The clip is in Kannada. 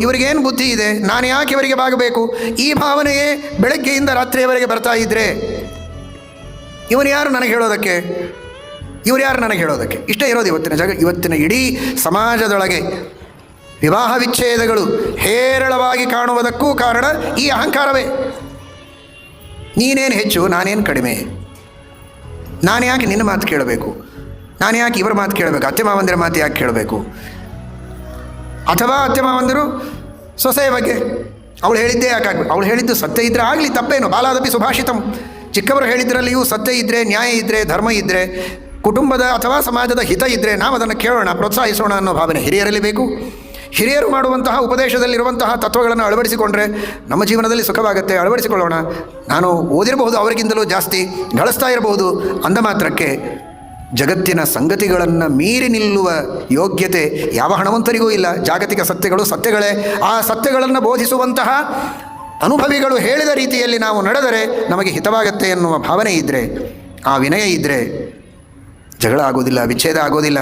ಇವರಿಗೇನು ಬುದ್ಧಿ ಇದೆ? ನಾನು ಯಾಕೆ ಇವರಿಗೆ ಬಾಗಬೇಕು? ಈ ಭಾವನೆಯೇ ಬೆಳಗ್ಗೆಯಿಂದ ರಾತ್ರಿಯವರೆಗೆ ಬರ್ತಾ ಇದ್ರೆ ಇವನು ಯಾರು ನನಗೆ ಹೇಳೋದಕ್ಕೆ? ಇವರು ಯಾರು ನನಗೆ ಹೇಳೋದಕ್ಕೆ? ಇಷ್ಟೇ ಇರೋದು ಇವತ್ತಿನ ಜಗ. ಇವತ್ತಿನ ಇಡೀ ಸಮಾಜದೊಳಗೆ ವಿವಾಹ ವಿಚ್ಛೇದಗಳು ಹೇರಳವಾಗಿ ಕಾಣುವುದಕ್ಕೂ ಕಾರಣ ಈ ಅಹಂಕಾರವೇ. ನೀನೇನು ಹೆಚ್ಚು, ನಾನೇನು ಕಡಿಮೆ? ನಾನು ಯಾಕೆ ನಿನ್ನ ಮಾತು ಕೇಳಬೇಕು? ನಾನು ಯಾಕೆ ಇವರ ಮಾತು ಕೇಳಬೇಕು? ಅತ್ತೆ ಮಾವಂದಿರ ಮಾತು ಯಾಕೆ ಕೇಳಬೇಕು? ಅಥವಾ ಅತ್ಯಮ ಬಂದರು ಸೊಸೆಯ ಬಗ್ಗೆ. ಅವಳು ಹೇಳಿದ್ದೇ ಯಾಕಾಗಬೇಕು ಅವಳು ಹೇಳಿದ್ದು ಸತ್ಯ ಇದ್ದರೆ ಆಗಲಿ, ತಪ್ಪೇನು? ಬಾಲಾದಪಿ ಸುಭಾಷಿತಂ. ಚಿಕ್ಕವರು ಹೇಳಿದ್ರಲ್ಲಿಯೂ ಸತ್ಯ ಇದ್ದರೆ ನ್ಯಾಯ ಇದ್ದರೆ ಧರ್ಮ ಇದ್ದರೆ ಕುಟುಂಬದ ಅಥವಾ ಸಮಾಜದ ಹಿತ ಇದ್ದರೆ ನಾವು ಅದನ್ನು ಕೇಳೋಣ, ಪ್ರೋತ್ಸಾಹಿಸೋಣ ಅನ್ನೋ ಭಾವನೆ ಹಿರಿಯರಲ್ಲಿ ಬೇಕು. ಹಿರಿಯರು ಮಾಡುವಂತಹ ಉಪದೇಶದಲ್ಲಿರುವಂತಹ ತತ್ವಗಳನ್ನು ಅಳವಡಿಸಿಕೊಂಡ್ರೆ ನಮ್ಮ ಜೀವನದಲ್ಲಿ ಸುಖವಾಗುತ್ತೆ, ಅಳವಡಿಸಿಕೊಳ್ಳೋಣ. ನಾನು ಓದಿರಬಹುದು ಅವರಿಗಿಂತಲೂ ಜಾಸ್ತಿ, ಗಳಿಸ್ತಾ ಇರಬಹುದು ಅಂದ ಮಾತ್ರಕ್ಕೆ ಜಗತ್ತಿನ ಸಂಗತಿಗಳನ್ನು ಮೀರಿ ನಿಲ್ಲುವ ಯೋಗ್ಯತೆ ಯಾವ ಹಣವಂತರಿಗೂ ಇಲ್ಲ. ಜಾಗತಿಕ ಸತ್ಯಗಳು ಸತ್ಯಗಳೇ. ಆ ಸತ್ಯಗಳನ್ನು ಬೋಧಿಸುವಂತಹ ಅನುಭವಿಗಳು ಹೇಳಿದ ರೀತಿಯಲ್ಲಿ ನಾವು ನಡೆದರೆ ನಮಗೆ ಹಿತವಾಗತ್ತೆ ಎನ್ನುವ ಭಾವನೆ ಇದ್ದರೆ ಆ ವಿನಯ ಇದ್ದರೆ ಜಗಳ ಆಗೋದಿಲ್ಲ, ವಿಚ್ಛೇದ ಆಗೋದಿಲ್ಲ.